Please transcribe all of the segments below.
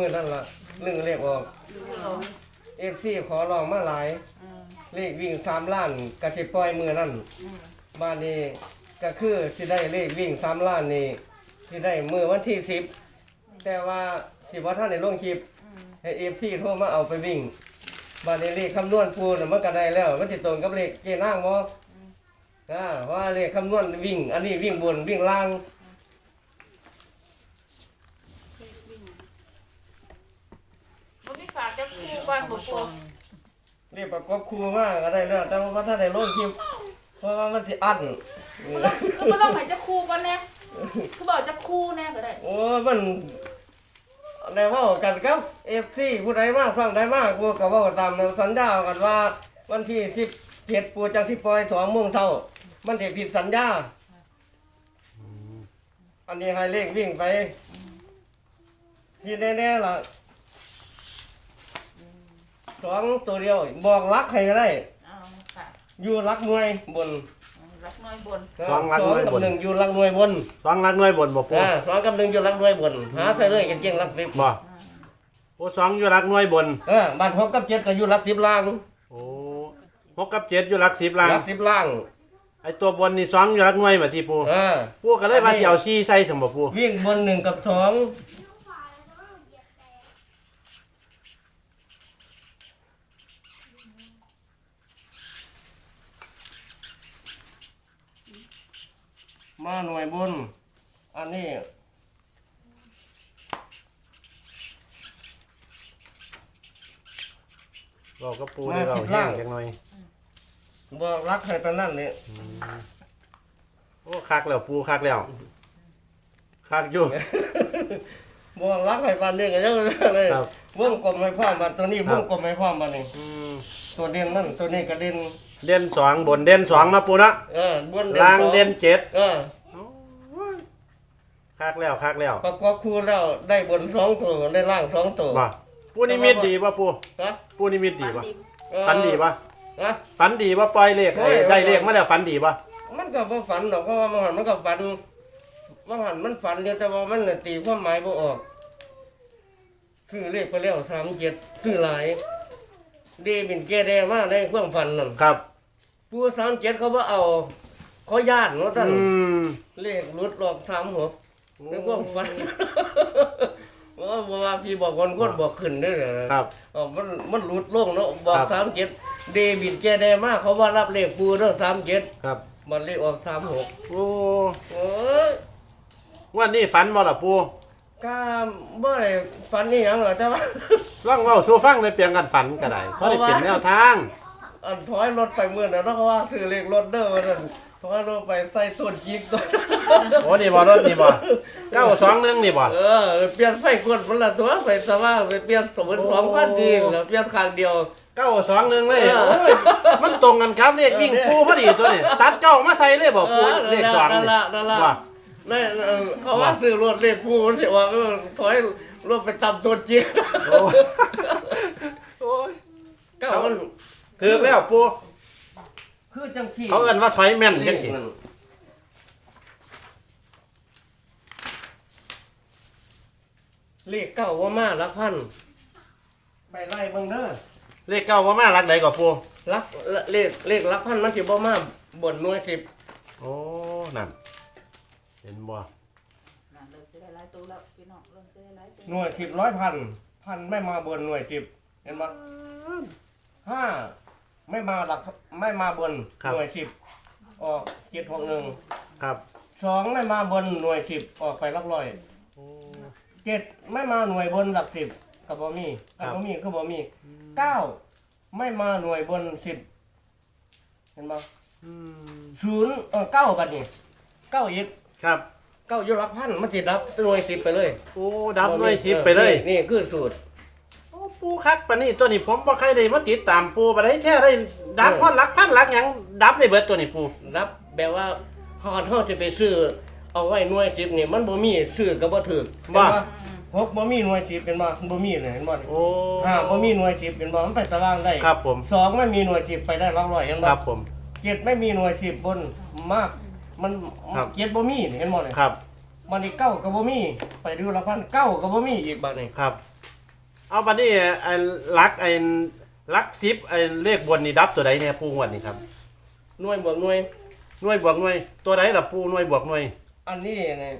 มือนั่นละเรื่องเลขออกเอฟซีขอลองมาหลายอืมเลขวิ่งสามล้านกะสิปล่อยมือนั่นอืมบ้านนี้ก็คือสิได้เลขวิ่งสามล้านนี่สิได้มือวันที่สิบแต่ว่าสิว่าท่านในลงคลิปอืมให้เอฟซีโทรมาเอาไปวิ่งบ้านนี้เลขคำนวณปูน่ะมันก็ได้แล้ว มันติตรงกับเลขเกนางบ่อ่าว่าเลขคำนวณวิ่ง อันนี้วิ่งบนวิ่งล่าง บ่มีฝาก จะคู่บ้านบ่ปูเรียกประกอบครูมากก็ได้แล้วแต่ว่าถ้าได้ลงคลิปเพราะว่ามันสิอั้นคือบ่ต้องให้จะคู่ก่อนแน่คือบอกจะคู่แน่ก็ได้โอ้ยมันได้เว่ากันครับเอฟซีผู้ใดมากฟังได้มากพวกก็เว่าตามสัญญากันว่า วันที่สิบเจ็ดปูจังที่ปล่อยสองโมงเท่ามันจะผิดสัญญา อันนี้ให้เลขวิ่งไปที่แน่ๆล่ะ สองตัวเดียวบอกรักให้ก็ได้ เอาค่ะอยู่รักมวยบนรักน้อยบนสองรักมวยบนกับหนึ่งอยู่รักมวยบนสองรักหน่วยบนบ่ปูอ่าสองกับหนึ่งอยู่รักมวยบน หาใส่เลยกันเก่งรักสิบบ่โอ้สองอยู่รักหน่วยบน เออบ้านหกกับเจ็ดก็อยู่รักสิบล่างโอ้หกกับเจ็ดอยู่รักสิบล่างรักสิบล่างไอตัวบนนี่สองอยู่รักหน่วยบ่ที่ปูเออ ปูก็เลยมาสิเอาซีใส่สมบ่ปูวิ่งบนหนึ่งกับสอง มาหน่วยบน อันนี้บอกกับปูนี่เราแห้งจังหน่อยบอกรักให้ปานนั่นนี่โอ้คักแล้วปูคักแล้วคักอยู่ บอกรักให้ปานนี่ก็ยังเลยครับ วงกลมให้พร้อมมาตัวนี้ครัวบงกลมให้พร้อมมานี่อืมตัวเด่นนั่นตัวนี้ก็เด่น เด่นสองบนเด่นสองนะปูนะเออบนล่างสอเด่นเจ็ดเออคักแล้วคักแล้วประกอบคู่แล้วได้บนสองตัวได้ล่างสองตัวบ่ปูนิมิตดีป่ะปูนะปูนิมิตดีป่ะเออฝันดีป่ะนะฝันดีป่ะปล่อยเลขโอ้ย ได้เลขมาแล้วฝันดีป่ะมันก็บ่ฝันหรอกเพราะว่ามันหันมันก็ฝันมันหันมันฝันเดียวแต่ว่ามันน่ะตีความหมายบ่ออกซื้อเลขไปแล้วสามเจ็ดซื้อหลายเดบินแกแดมาในความฝันนั่นครับ ผู้สามเจ็ดเขาบ่เอาเขาญาติเนาะท่านอืมเลขรุดหลอกสามหกในความฝันว่าบ่ว่าพี่บอกคนคนบอกขึ้นเด้อนะครับ อ๋อมันมันรุดลงเนาะบอกครับ สามเจ็ดเดบินแกแดมาเขาว่ารับเลขปูเด้อสามเจ็ดครับ มันเลขออกสามหกโอ้โอ้ย วันนี้ฝันบ่ล่ะปูก็บ่ได้ฝันนี่หยังหรอกแต่ว่าว่างเว้าสู่ฟังในเปียงกันฝันก็ได้เพราะได้เป็นแนวทาง อันถอยรถไปเมื่อนั้นเพราะว่าซื้อเลขรถเด้อว่านั่นถอยรถไปใส่ต้นจิกก่อนโอ้นี่บ่รถนี่บ่เก้าสองหนึ่งนี่บ่เออเปลี่ยนไฟกดมันละตัวไฟสว่างไปเปลี่ยนสมมุติสองพันดีแล้วเปลี่ยนข้างเดียว เก้าสองหนึ่งเลยเออโอ้ยมันตรงกันครับเลขวิ่งปูพอดีตัวนี้ตัดเก้ามาใส่เลยบ่ปูเออเลขสองนั่นนี่ละนั่นละว่านั่นเออเขาว่าซื้อรถเลขผู้ที่ว่าเออถอยรถไปตำต้นจิกโอ้โอ้ยก็มัน ถือแล้วปูคือจังสี่เขาเอิ้นว่าถอยแม่นจังซี่เลขเก้าว่ามาละพันไปไล่เบิ่งเด้อเลขเก้าว่ามารักใดกว่าปูลักเลขเลขลักพันมันสิบ่มาบนหน่วยสิบโอ้นั่นเห็นบ่นั่นเริ่มจะได้หลายตัวแล้วพี่น้องเริ่มจะได้หลายตัวหน่วยสิบร้อยพันพันไม่มาบนหน่วยสิบเห็นปะห้า ไม่มาหลักไม่มาบนหน่วยสิบออกเจ็ดหกหนึ่งครับสองไม่มาบนหน่วยสิบออกไปหลักร้อยโอ้เจ็ดไม่มาหน่วยบนหลักสิบกับบ่มีครักับบบ่มีคือบ่มีเก้าไม่มาหน่วยบนสิบเห็นปะอืมศูนย์เออเก้ากันนี่เก้าอีกครับ เก้าอยหลักพันมันติดรับหน่วยสิบไปเลยโอ้ดับหน่วยสิบไปเลย นี่นี่คือสูตรโอ้ ปูคักปานนี้ตัวนี้ผมบ่ใครได้มาติดตามปูปานใดแท้ได้ดับเออพอดหลักพันหลักหยังดับได้เบิดตัวนี้ปูรับแบบว่าพอเขาจะไปซื้อเอาไว้หน่วยสิบนี่มันบ่มีซื้อก็บ่ถูกเห็นบ่หกบ่มีหน่วยสิบเป็นบ่บ่มีเลยเห็นบ่โอ้ ห้าบ่มีหน่วยสิบเป็นบ่มันไปตารางได้ครับผม สองไม่มีหน่วยสิบไปได้ร้อยเห็นคบ่รับผม เจ็ดไม่มีหน่วยสิบบนมาก มันครับ เจ็ดบ่มีนี่เห็นบ่เนี่ยครับ มันอีกเก้าก็บ่มี ไปดูละพันเก้าก็บ่มีอีกบัดนี้ ครับ เอาบัดนี้ไอ้ลักไอ้ลักซิปไอ้เลขบนนี่ดับตัวใดเนี่ยปูงวดนี่ครับหน่วยบวกหน่วย หน่วยบวกหน่วย ตัวใดล่ะปูหน่วยบวกหน่วยอันนี้เนี่ย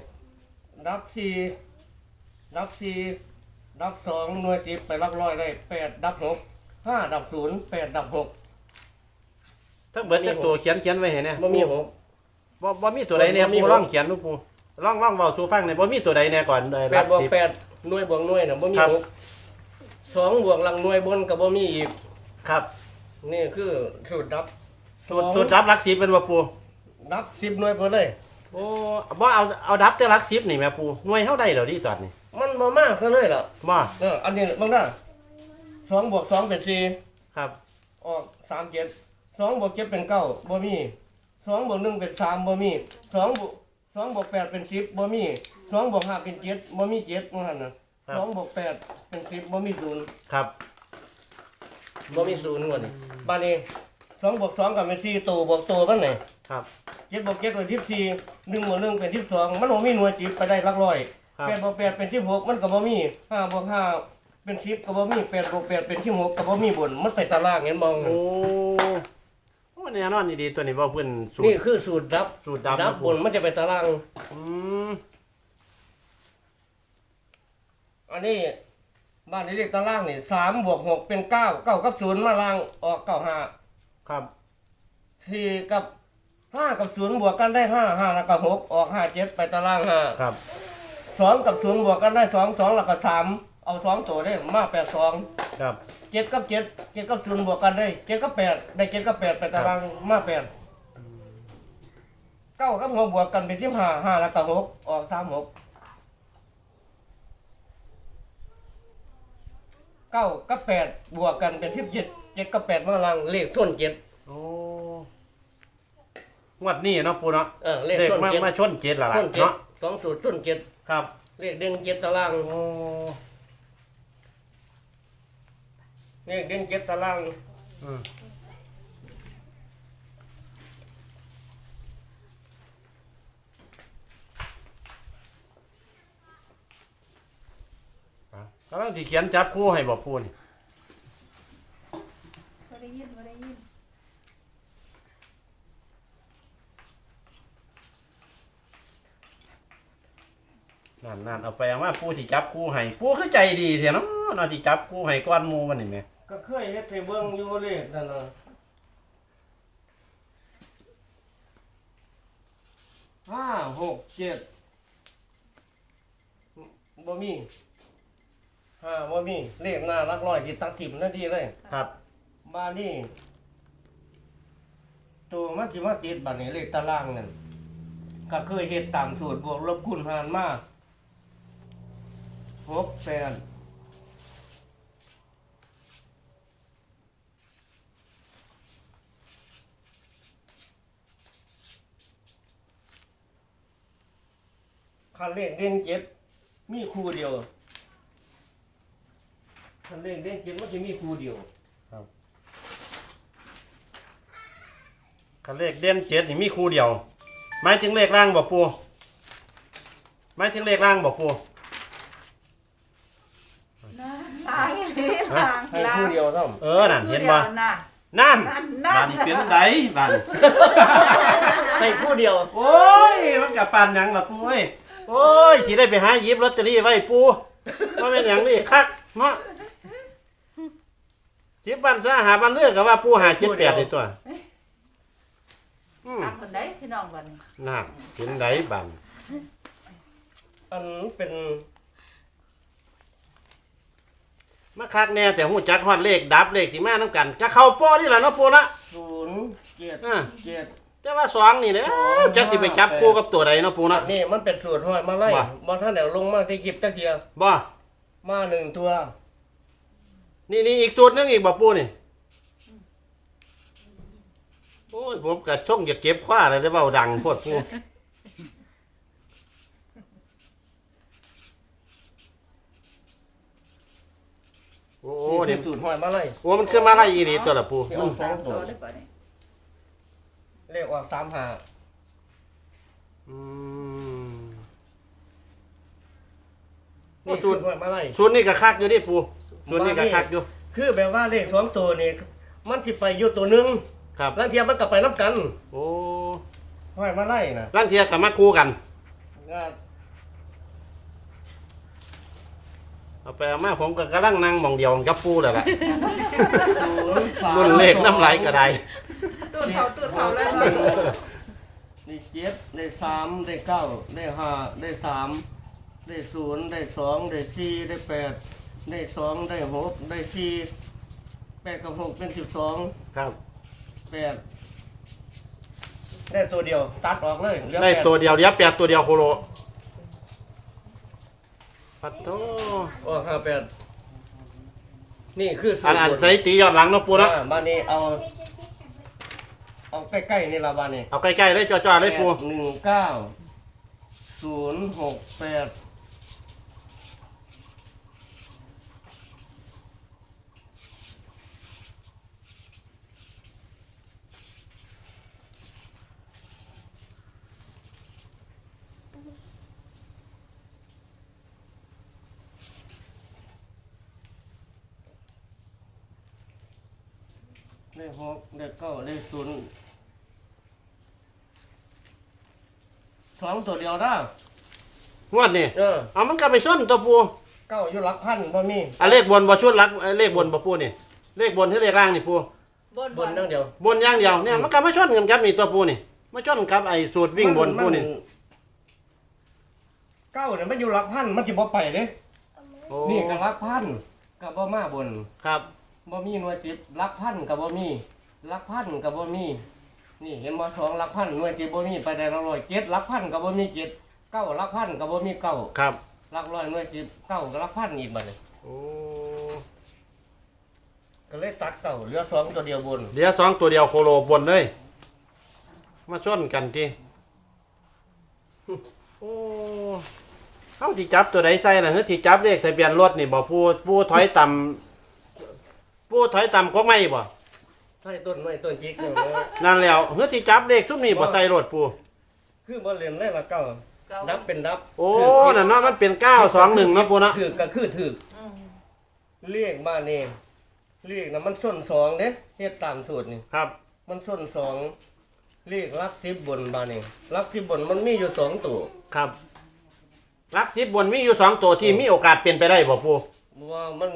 ดับสี่ดับสี่ดับสองหน่วยสิบไปรับร้อยได้แปดดับหกห้าดับศูนย์แปดดับหกทั้งเบิดจักตัวเขียนเขียนไว้ให้เนี่ยบ่มีหก บ่บ่มีตัวใดเนี่ยบ่มีปูหกลองเขียนดูปูลองลองเว้าสู่ฟังเนี่ยบ่มีตัวใดเนี่ยก่อนได้แปลัดกบวกซิป แปดหน่วยบวกหน่วยน่ะบ่มีครับ หก สองบวกหลังหน่วยบนก็บ่มีอีก ครับนี่คือสูตรดับ สูตรสูตรดับลักซิปเป็นว่าปูดับสิบหน่วยไปเลย โอ้บ่เอาเอาดับแต่ลักซิปนี่แม่ปูหน่วยเฮาได้แล้วดิตอนนี้มันบ่มากซะเลยล่ะบ่เอออันนี้บางหน้าสองบวกสองเป็นสี่ครับออกสามเจ็ดสองบวกเจ็ดเป็นเก้าบ่มีสองบวกหนึ่งเป็นสามบ่มีสองบวกสองบวกแปดเป็นสิบบ่มีสองบวกห้าเป็นเจ็ดบ่มีเจ็ดว่าหั่นน่ะ สองบวกแปดเป็นสิบบ่มีศูนย์ครับบ่มีศูนย์งวดนี้บ้านนี้สองบวกสองกับเป็นสี่ตัวบวกตัวมันไหนครับเจ็ดบวกเจ็ดเป็นสิบสี่หนึ่งบวกหนึ่งเป็นสิบสองมันบ่มีหน่วยสิบไปได้หลักร้อยครับแปดบวกแปดเป็นสิบหกมันก็บ่มีห้าบวกห้าเป็นสิบก็บ่มีแปดบวกแปดเป็นสิบหกก็บ่มีบนมันไปตารางเห็นมองโอ้โอ้แน่นอนดีๆตัวนี้ว่าเพิ่นสูตนี่รคือสูตรดับสูตรดับดับนะบปูนมันจะไปตารางอืม อันนี้บ้านนี้เรียกตารางนี่สามบวกหกเป็นเก้าเก้ากับศูนย์มาล่างออกเก้าห้าครับสี่กับห้ากับศูนย์บวกกันได้ห้าห้าแล้วก็หกออกห้าเจ็ดไปตารางห้าครับสองกับศูนย์บวกกันได้สองสองแล้วก็สามเอาสองตัวได้มาแปดสองครับเจ็ดกับเจ็ดเจ็ดกับศูนย์บวกกันได้เจ็ดกับแปดได้เจ็ดกับแปดไปตารางมาแปดเก้ากับหกบวกกันเป็นสิบห้าห้าแล้วก็หกออกสามหก เก้ากับแปดบวกกันเป็นสิบเจ็ดเจ็ดกับแปดมาลังเลขส้นเจ็ดโอ้งวดนี้เนาะปูเนาะเออเลขเลขส้นมาเจ็ดมาชนเจ็ดและล่ะส้นเจ็ดเนาะสองสูตรส้นเจ็ดครับเลขเด่นเจ็ดตารางโอ้เลขเด่นเจ็ดตารางอืม กำลังที่เขียนจับคู่ให้บอกปูนี่บ่ได้ยินบ่ได้ยินนั่นนั่นเอาไปเอามาปูที่จับคู่ให้ปูคือใจดีเถอะเนาะเนาะที่จับคู่ให้ก้อนหมูมันนี่แหมก็เคยเฮ็ดให้เบิ่งอยู่เลขนั่นน่ะห้าหกเจ็ดบ่มี ห้าบ่มีเลขหน้ารักร้อยที่ตัดถิ่มนั่นดีเลยครับ บ้านนี่ตัวมันสิมาติดบัดนี้เลขตารางนั่นก็เคยเฮ็ดตามสูตรบวกลบคูณหารมาหกแปดคันเลขเด่นเจ็ดมีคู่เดียว คันเลขเด่นเจ็ดมันจะมีคู่เดียวคันเลขเด่นเจ็ดนี่มีคู่เดียวหมายถึงเลขล่างบอกปูหมายถึงเลขล่างบอกปูล้างนี่ล้างให้ล้างคู่เดียวเท่าเออนั่นเห็นบ่น่ะนั่นนั่นนั่บ้านนนี่เป็นไดบ้านให้คู่เดียวโอ้ยมันกับปานหยังล่ะปูเอ้ยโอ้ยสิได้ไปหาหยิบลอตเตอรี่ไว้ปูว่าเป็นหยังนี่คักเนาะ สิบบันซะหาบันเลือกกับว่าปูหาเจ็ดแปดในตัวอืมล้างคนใดพี่น้องบัดนี้น่าเป็นไดบ้านอันเป็นมาคักแน่แต่หูจักฮอดเลขดับเลขที่มานํกันก็เข้าป้อนี่ล่ะเนาะปูเนาะศูนย์เจ็ดอ่าเจ็ด แต่ว่าสองนี่เด้อจักสิไปจับคู่กับตัวใดเนาะปูเนาะ นี่มันเป็นสูตรห้อยมาไล่ว่า มาท่านเดี๋ยวลงมาที่คลิปตะเกียบบ่มาหนึ่งตัว นี่นี่อีกสูตรหนึงอีกบ่ปูนี่โอ้ยผมก็ช่องจะเก็บคว้าเลยได้เว้าดังโพดปูโอ้โหนี่นี่คือสูตรห้อยมาไล่โอ้มันขึ้นมาไล่อีหลีตัวละปูที่มัเอานสองตัวได้ป่ะนี่เรียกว่าสามหาอืม นี่สูตรห้อยมาไล่สูตรนี่ก็คักอยู่ดิปู สูตส่วนนี้ก็คักอยู่คือแบบว่าเลขสองตัวนี่มันสิไปอยู่ตัวหนึงครับลางเทียมันก็ไปนับกันโอ้ห้อยมาไล่นะร่างเทียกับมาคู่กัน ก็เอาไปเอามาผมก็กำลังนั่งหมองเดียวกับปูแหละล่ะศูนย์สามรุ่นเลขน้ำไหลกระไดตูดเขาตูดเขาเลยได้เจ็ดได้สามได้เก้าได้ห้าได้สามได้ศูนย์ได้สองได้สี่ได้แปด ได้สองได้หกได้สี่แปดกับหกเป็นสิบสองครับแปดได้ตัวเดียว ตัดออกเลยเหลือได้แปตัวเดียวเดียวแปดตัวเดียวโคโลปัดโตออกห้าแปดนี่คือสูอัตนรอันบนใส่ตียอดหลังเนาะปูเนาะอ่าบ้านนี้เอา เอาใกล้ๆนี่ละบ้านนี้ เอาใกล้ๆเลยจ่อๆเลยปูแปดหนึ่งเก้าศูนย์หกแปด ได้หกได้เก้าได้ศูนย์สองตัวเดียวได้งวดนี่เออเอามันก็ไปส้นตัวปูเก้าอยู่หลักพันบ่มีอะเลขบนบ่ชุดหลักเอ้ยเลขบนบ่ปูนี่ เลขบนที่เลขล่างนี่ปูบนบนนั่งเดียวบนอย่างเดียวเนี่ยมันก็มาชนกันครับนี่ตัวปูนี่มาชนกับไอ้สูตรวิ่งบนปูนี่เก้าเนี่ยมันอยู่หลักพันมันจะบ่ไปเด้โอ้นี่ก็หลักพันกับบ่มาบน ครับ บ่มีหน่วยสิบหลักพันกับบ่มีหลักพันกับบ่มีนี่เห็นบ่สองหลักพันหน่วยสิบบ่มีไปได้ละร้อยเจ็ดหลักพันกับบ่มีเจ็ดเก้าหลักพันกับบ่มีเก้าครับหลักร้อยหน่วยสิบเก้ากับหลักพันอีกบัดนี้โอ้ก็เลยตัดเก้าเหลือสองตัวเดียวบน เดี๋ยวสองตัวเดียวโคโลบนเลย มาชนกันทีโอ้เขาที่จับตัวใดใส่ล่ะเฮ้ยที่จับเลขทะเบียนรถนี่บ่ผู้ผู้ถอยต่ำ ผู้ถอยต่ำก็ไม่บ่ใช่ต้นไม้ต้นจิกเนี่ยนั่นแล้วเฮ้ยที่จับเลขซุมนี่บ่ใส่รถผู้คือบ่เล่นเลยละเก้าดับเป็นดับโอ้นั่นเนาะมันเป็น921เนาะผู้เนาะถือก็คือถืออืมเรียกบ้านเองเรียกนะมันส้นสองเด้เฮ็ดตามสูตรนี่ ครับ มันส้นสองเรียกลักสิบบนบ้านเองลักสิบบนมันมีอยู่สองตัวครับลักสิบบนมีอยู่สองตัวที่มีโอกาสเป็นไปได้บ่ผู้ว่ามัน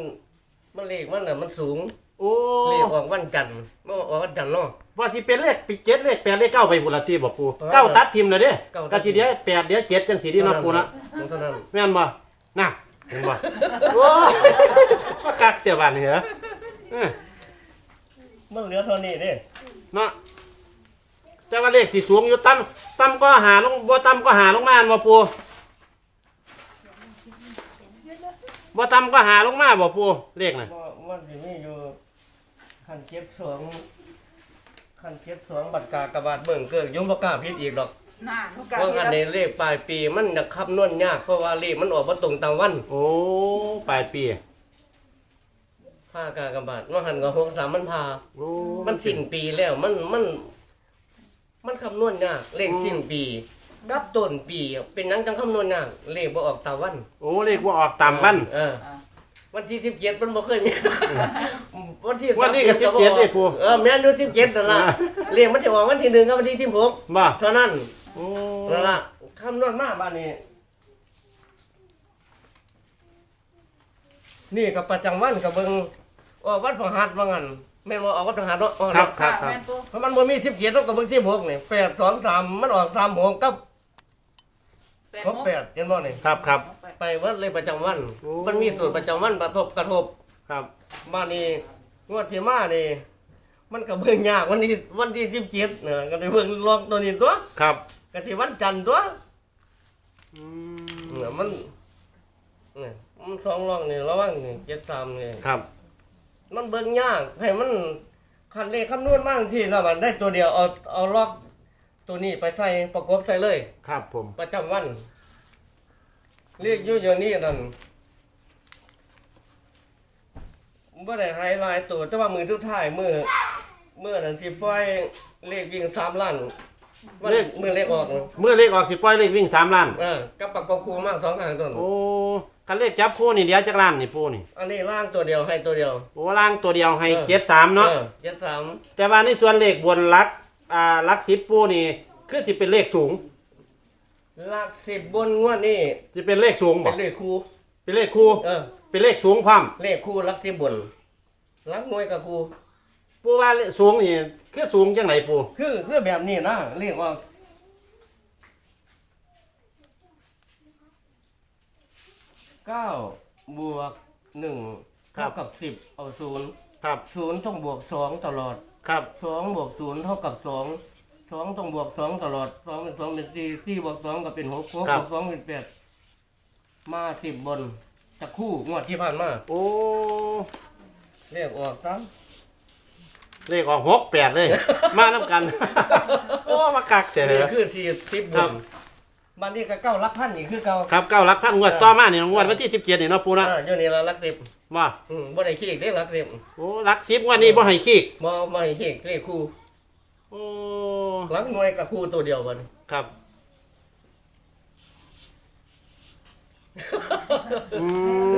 มันเลขมันน่ะมันสูงโอ้เลขออกวันจันทร์เมื่อออกวันจันทร์เนาะ ว่าสิเป็นเลขปีเจ็ดเลขแปดเลขเก้าไปบุรีบ่ผู้เออเก้าตัดทิมเลยเด้เก้าตัก็ดทิทีมเดียวแปดเดียวเจ็ดจังสีดีเนาะผู้เนาะเท่านั้นแม่นบ่น่ะเห็นบ่โอ้ยมากักเสียบ้านนี่เหรอเออมันเหลือเท่านี้เด้เนาะแต่ว่าเลขที่สูงอยู่ต่ำต่ำก็หาลงบ่ต่ำก็หาลงมาอันบ่ปู บ่ต่ำก็หาลงมาบ่ปูเลขน่ะ ว่ามันสิมีอยู่คันเจ็ดสองคันเจ็ดสองบัตรกากระบาดเบิ่งเกิกยมบ่กล้าผิดอีกดอกน่าลูกกาเพราะอันนี้เลขปลายปีมันน่ะคำนวณยากเพราะว่าเลขมันออกมาตรงตามวันโอ้ปลายปีผ้ากากบาทว่าหันกับหกสามมันพา โอ้มันสิ้นปีแล้วมันมัน มันคำนวณยากเลขสิ้นปี กับต้นปีเป็นหยังจังคำนวณยากเลขบ่ออกตามวันโอ้เลขบ่ออกตามวันเออวันที่สิบเจ็ดมันบ่เคยมีวันที่วันนี้ก็30 17บ่ออนี่ครูเออแม่นอยู่สิบเจ็ดนั่นล่ะเลขมันจะออกวันที่หนึ่งกับวันที่สิบหกบ่เท่านั้นโอ้นั่นล่ะคำนวณมาบ้านนี้นี่กับประจำวันกับเบิงออกวัดพระหัตถ์ว่างั้นแม่นว่าออกวัดพระหัตถ์เนาะออกครับเนาะครับคแม่รับนปูเพราะมันบ่มีสิบเจ็ดต้องกับเบิงสิบหกนี่แปดสองสามมันออกสามหกกับแปด ครบแปดเห็นบ่นี่ครับครับ ไปวัดเลยประจำวัน โอ้ มันมีสูตรประจำวันกระทบกระทบครับบ้านนี้งวดที่มานี่ มันก็เบิ่งยากวันที่วันที่สิบเจ็ดเนี่ยก็ได้เบิ่งลอกตัวนี้ตัวครับก็ที่วันจันทร์ตัวอืมเนี่ยมันเนี่ยมันสองลอกนี่ระวังนี่เจ็ดสามนี่ ครับมันเบิ่งยากให้มันคันเลขคำนวณมากที่แล้วมันได้ตัวเดียวเอาเอาล็อก ตัวนี้ไปใส่ประกบใส่เลย ครับผมประจำวัน เรียกอยู่อย่างนี้นั่นบ่ได้ไฮไลท์ตัวแต่ว่ามือทุกท้ายมือมือนั่นสิปล่อยเลขวิ่งสามล้านวันมือเลขออกนะเมื่อเลขออกสิปล่อยเลขวิ่งสามล้าน เออกับปากกบคูมากสองทางต้นโอ้คันเลขจับคู่นี่เดียวจักล้านนี่ปูนี่ อันนี้ล่างตัวเดียวให้ตัวเดียว โอ้ล่างตัวเดียวให้เออเจ็ดสามเนาะออเจ็ดสามแต่ว่าในส่วนเลขบนหลัก อ่าหลักสิบปูนี่ คือสิเป็นเลขสูงหลักสิบบนงวดนี่สิเป็นเลขสูงบ่เป็นเลขคู่ เป็นเลขคู่เออ เป็นเลขสูงพร้อมเลขคู่หลักสิบบนหลักหน่วยกับคู่ ปูว่าเลขสูงนี่คือสูงจังไหนปูคือคือแบบนี้นะเรียกว่าเก้าบวกหนึ่งเท่ากับสิบเอาศูนย์ครับ ศูนย์ต้องบวกสองตลอด ครับสองบวกศูนย์เท่ากับสองสองต้องบวกสองตลอดสองเป็นสองเป็นสี่สี่บวกสองก็เป็นหกหกบวกสองเป็นแปดมาสิบบนจะคู่งวดที่ผ่านมาโอ้เรียกออกซ้เลขออกหกแปดเลย มาน้ำกัน โอ้มากักเสียำเลยนี่คือสี่สิบบครัน บบันนี้ก็เก้าลักพันนี่คือเก้าครับเก้าหลักพันงวดต่อมานี่งวดวันที่สิบเจ็ดนี่เนาะปูนะอ่าอยู่นี่ละลักสิบว่าอืมบ่ได้ขี้ได้ลักสิบโอ้หลักสิบงวดนี้บ่ให้ขี้บ่บ่ให้ขี้เลขคู่โอ้ลักหน่วยกับคู่ตัวเดียวบัดครับ อื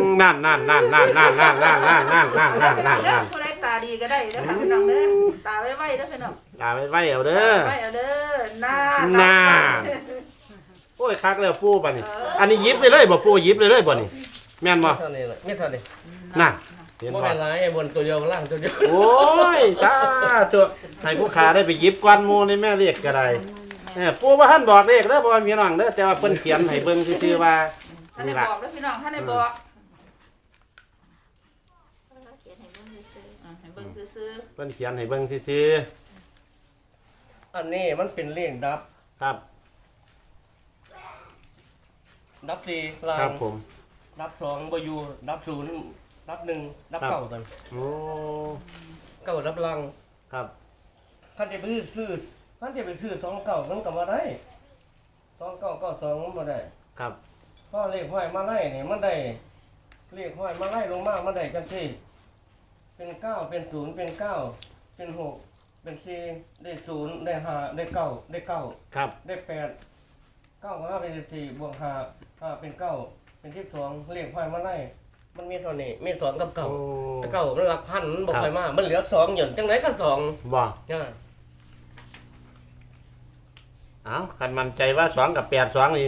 มนั่นนั่นนั่นนั่นนั่นนั่นนั่นนั่นนั่นนั่นนั่นนั่นนั่นผู้ใดตาดีก็ได้เด้อค่ะพี่น้องเด้อตาไว้ไว้เด้อพี่น้องอย่าไปไว้เอาเด้อ ไว้เอาเด้อหน้าหน้า โอ้ยคักแล้วปูป่ะนี่อันนี้หยิบเลยเลยบ่ปูหยิบเลยเลยบ่นี่แม่นบ่เท่านี้แหละไม่เท่านี้นั่นเห็นบ่บ่ให้หลายไอ้บนตัวเดียวล่างตัวเดียวโอ้ยสาธุให้ผู้ค้าได้ไปหยิบกวนหมู่ในแม่เรียกก็ได้เออปูบ่ทันบอกเลขเด้อบ่ว่ามีน้องเด้อแต่ว่าเพิ่นเขียนให้เบิ่งซื่อๆว่าท่านได้นี่บล่ะอกแล้วพี่น้องท่านได้บอกเขียนให้เบิ่งซื่ออ่าให้เบิ่งซื่อเพิ่นเขียนให้เบิ่งซื่ออันนี้มันเป็นเลขดับ ๆครับ ดับสี่ล่าครับงผม ดับสองบ่อยู่ดับศูนย์ดับหนึ่งดับครับ เก้ากันโอ้เก้าดับล่างครับคันจะไปซื้อคันจะไปซื้อสองเก้ามันก็บ่ได้สองเก้าเก้าสองมันบ่ได้ครับเพราะเลขห้อยมาไล่นี่มันได้เลขห้อยมาไล่ลงมามันได้จังซี่ เป็นเก้าเป็นศูนย์เป็นเก้าเป็นหกเป็นสี่ได้ศูนย์ได้ห้าได้เก้าได้เก้า ครับได้แปดเก้ากับห้าเป็นสิบสี่บวกห้า ห้าเป็นเก้าเป็นที่สองเลขห้อยมาไล่มันมีเท่านี้มีสองกับเก้าโอ้ แต่เก้ามันหลักพันมันบอกครับไปมามันเหลือสองหย่อนจังไหนก็สองบ่อ่าเอ้าคันมั่นใจว่าสองกับแปดสองนี่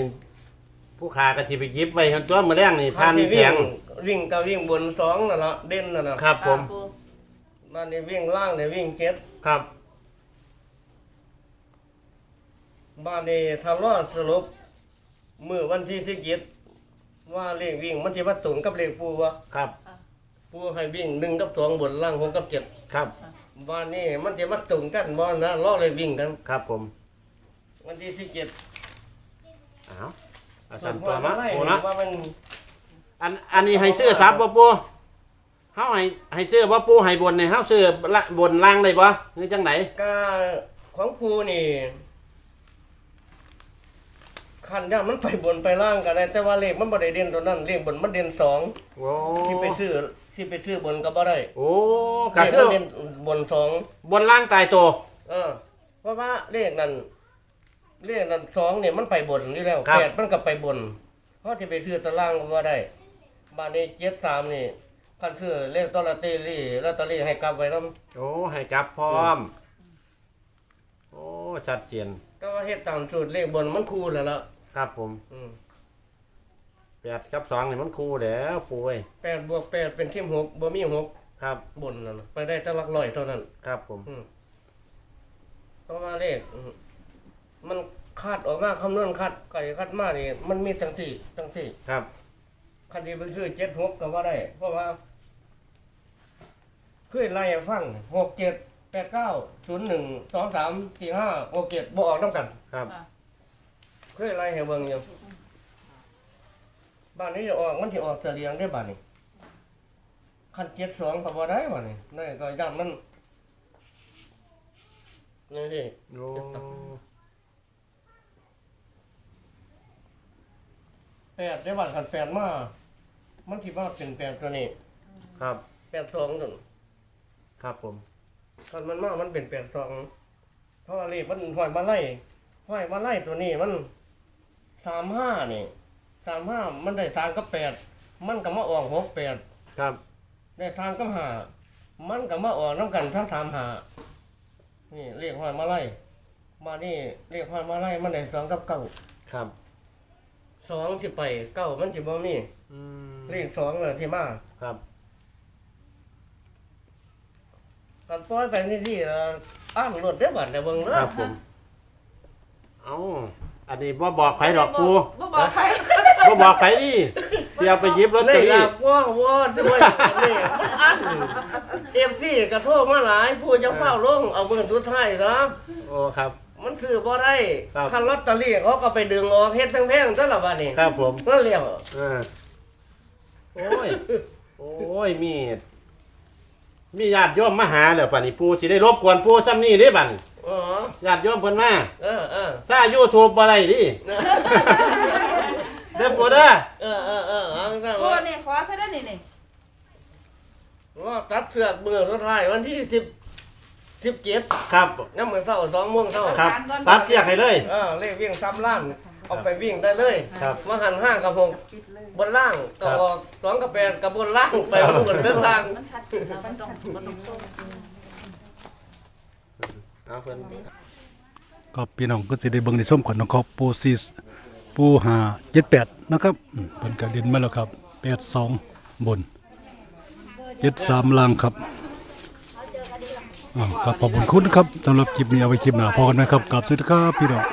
ผู้ค้าก็สิไปหยิบไว้หั่นตัวมื้อแรงนี่พันที่แพวิ่งงวิ่งก็วิ่งบนสองนั่นละเด่นนั่นละครับๆผมอ่าปูบ้านนี้วิ่งล่างเนี่ยวิ่งเจ็ดครับ บ้านนี้ทำรอดสรุป มือวันที่สิบเจ็ดว่าเลขวิ่งมันจะมาตรงกับเลขปูวะครับ ปูให้วิ่งหนึ่งกับสองบนล่างหกกับเจ็ดครับบ้านนี้มันจะมาตรงกันบ่นะล้อเลยวิ่งกัน ครับผม วันที่สิบเจ็ดเอ้าอาจารย์ตัวมาไล่โอ้นะว่ามันอันอันนี้ให้ซื้อซับบ่ปูเฮาให้ให้ซื้อบ่ปูให้บนนี่เฮาซื้อละบนล่างได้บ่นี่จังไหนกาของปูนี่ คันย่ามันไปบนไปล่างกันได้แต่ว่าเลขมันบ่ได้เด่นตัวนั้นเลขบนมันเด่นสองโอ้สิไปซื้อสิไปซื้อบนก็บ่ได้โอ้เลก็ขคืมัอนเด่นบนสองบนล่างตายตัว เออเพราะว่าเลขนั้นเลขนั้นสองเนี่ยมันไปบนอยู่แล้วแปดมันก็ไปบนเพราะที่ไปซื้อตารางก็ว่าได้บ้านนี้เจ็ดสามนี่คันซื้อเลขตอลอตเตอรี่ลอตเตอรี่ให้กลับไว้นำโอ้ให้กลับพร้อม โอ้ชัดเจนก็ว่าเฮ็ดตามสูตรเลขบนมันคู่แล้วล่ะ ครับผมอืมแปดกับสองนี่มันคู่แล้วปูเอ้ยแปดบวกแปดเป็นที่หกบ่มีหกครับ บนนั่นน่ะไปได้แต่หลักร้อยเท่านั้น ครับผมเพราะว่าเลขอืมมันคาดออกมาคำนวณคาดไก่คาดมานี่มันมีทั้งที่ทั้งที่ครับ คันที่ไปซื้อเจ็ดหกก็ว่าได้ เพราะว่าเคยไล่ให้ฟังหกเจ็ดแปดเก้าศูนย์หนึ่งสองสามสี่ห้าหกเจ็ดบออกน้ำกัน ครับ เคยไล่ให้เบิ่งอยู่บ้านนี้จะออกมันจะออกเสลียงได้บ้านนี้คันเจ็ดสองก็บ่ได้บ้านนี้นี่ก็ย่านมันนี่ดิโอ้แปดได้บ้านคันแปดมามันที่ว่าเป็นแปดตัวนี้ครับแปดสองตัวครับผมคันมันมามันเป็นแปดสองเพราะว่าเลขมันห้อยมาไล่ห้อยมาไล่ตัวนี้มัน สามห้านี่สามห้ามันได้สามกับแปดมันก็มาออกหกแปดครับ ได้สามกับหามันก็มาออกน้ำกันทั้งสามหานี่เรียกหอยมาไล่มานี่เรียกหอยมาไล่มันได้สองกับเก้าครับ สองสิไปเก้ามันสิบ่มีอืมเลขสองน่ะที่มาครับกันปล่อยไปนี่ที่เอ่ออ้างรถได้อบัดเดี๋ยวเบิ่งคเด้อรับผม เอา อันนี้บ่บอกไผดอกปูบ่บอกใครบ่บอกไผดิที่เอาไปหยิบลอตเตอนี่รี่ล่ะว่างว่าด้วยนี่มันอันเอฟซีกระโทษมาหลายผู้จะเฝ้าลงเอาเบิ่งตัวท้ายซะโอ้ครับ มันซื้อบ่ได้ครับ คันลอตเตอรี่เขาก็ไปดึงออกเฮ็ดแพงๆซะละบัดนี้ครับผมนั่นแหล้วเออโอ้ยโอ้ยมี มีญาติโยมมาหาแล้วป่านนี้ปูสิได้รบกวนปูซ้ำนี่เด้บัดนี้ อ๋อญาติโยมเพิ่นมาเออเออซ่า YouTube บ่ได้ดิเด้อปูเด้อเออเออเออเอาจังโอ้ว่านี่ขอซะได้นี่นี่ว่าตัดเสือกมื้อสุดท้ายวันที่10 17ครับยามมื้อเช้า2โมงเช้าครับ ตัดเสียกให้เลย เออเลขวิ่งซ้ำล้านเอาไปวิ่งได้เลยครับ มาหันห้ากับหกบนล่างก็ครับออกสองกับแปดกับบนล่างไปบนเรื่องล่างมันชัดเจนแล้วมันต้องมันต้องโซ่ เอาเพิ่นก็พี่น้องก็สิได้เบิ่งในส้มก่อนนะครับปูซีปูหาเจ็ดแปดนะครับอืมเพิ่นก็เด็นมาแล้วครับแปดสองบนเจ็ดสามล่างครับอ่าก็ขอบคุณครับสำหรับคลิปนี้เอาไว้คลิปหน้าพอกันนะครับกับสวัสดีครับพี่น้อง